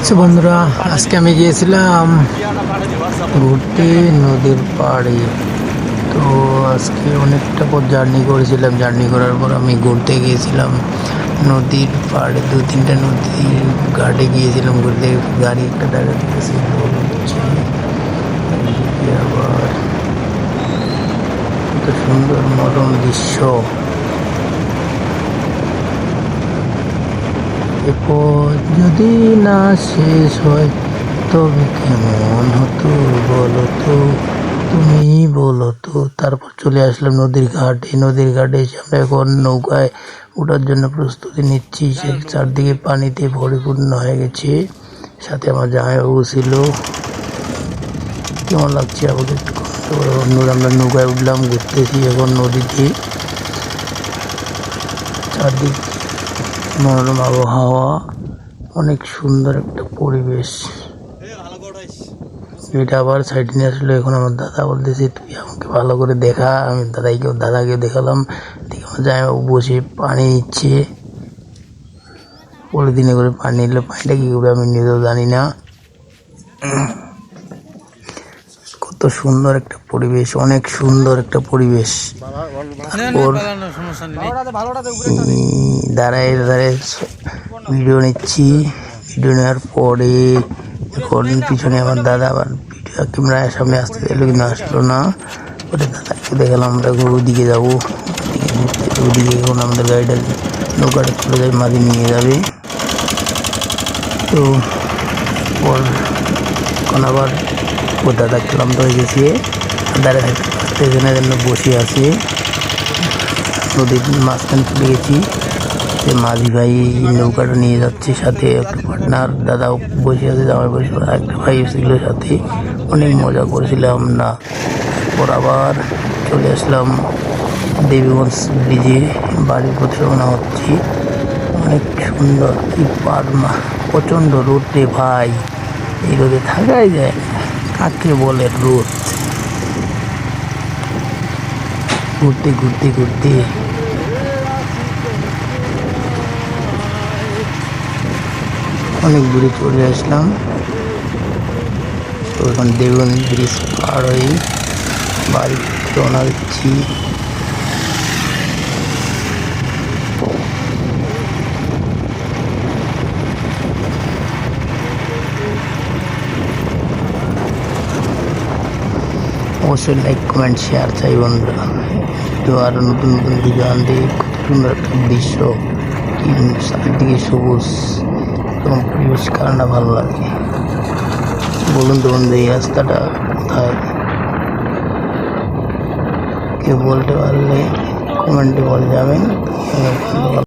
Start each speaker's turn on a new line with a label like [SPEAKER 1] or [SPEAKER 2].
[SPEAKER 1] আচ্ছা বন্ধুরা, আজকে আমি গিয়েছিলাম ঘুরতে নদীর পাড়ে। তো আজকে অনেকটা পথ জার্নি করেছিলাম। জার্নি করার পর আমি ঘুরতে গিয়েছিলাম নদীর পাড়ে। দু তিনটা নদীর ঘাটে গিয়েছিলাম ঘুরতে। গাড়ি একটা দেখা গেছে আবার সুন্দর মনোরম দৃশ্য। এ পথ যদি না শেষ হয়, তবে কেমন হতো বলো তো? তুমি বলো তো। তারপর চলে আসলাম নদীর ঘাটে। নদীর ঘাটে এসে আমরা এখন নৌকায় ওঠার জন্য প্রস্তুতি নিচ্ছি। সে চারদিকে পানিতে পরিপূর্ণ হয়ে গেছে। সাথে আমার জামাইবাবু ছিল। কেমন লাগছে আমাকে একটু আমরা নৌকায় উঠলাম, ঘুরতেছি এখন নদীতে। চারদিক মনোরম আবহাওয়া, অনেক সুন্দর একটা পরিবেশ। এটা আবার সাইড নিয়ে আসলো এখন আমার দাদা বলতেছে, তুই আমাকে ভালো করে দেখা। আমি দাদাইকে দাদাকে দেখালাম। দেখে আমার জামাইবাবু বসে পানি নিচ্ছে। দিনে করে পানি নিলে পানিটা কী করে আমি নিজেও জানি না। কত সুন্দর একটা পরিবেশ, অনেক সুন্দর একটা পরিবেশ। আমি দাঁড়ায় দাঁড়ায় ভিডিও নিচ্ছি। ভিডিও নেওয়ার পরে এখন পিছনে আমার দাদা আবার ভিডিও ক্যামেরার সামনে আসতে চাইলো কিন্তু আসলো না। ওটা দাদাকে দেখালাম আমরা ওদিকে যাব। ওদিকে এখন আমাদের গাড়িটা নৌকাটা চলে যাবে মাঝে নিয়ে যাবে। তো পর এখন আবার ও দাদা ক্লান্ত হয়ে গেছে। দাঁড়িয়ে থাকতে এখানে জন্য বসে আছে। নদীর মাঝখানে চলে গেছি যে মাঝি ভাই নৌকাটা নিয়ে যাচ্ছে সাথে একটা পার্টনার দাদাও বসে আছে আমার বসে একটা ভাই ছিল সাথে। অনেক মজা করেছিলাম না। পর আবার চলে আসলাম দেবীগঞ্জ ব্রিজে। বাড়ির পথে রওনা হচ্ছি। অনেক সুন্দর কি পারমা। প্রচণ্ড রোদ রে ভাই। এই রোদে থাকাই যায় কাকে বলে রোদ? ঘুরতে ঘুরতে ঘুরতে। অনেক দূরে চলে আসলাম। তো এখন দেবন ব্রিজ পার হয়ে বাড়ি রওনা দিচ্ছি। অবশ্যই লাইক কমেন্ট শেয়ার চাই বন্ধুরা। তো আরও নতুন নতুন ভিডিও আনতে সুন্দর একটা দৃশ্য। চারিদিকে সবুজ। এবং কার না ভালো লাগে। বলুন তো বন্ধু, এই রাস্তাটা কোথায়? কেউ বলতে পারলে কমেন্টে বলে যাবেন।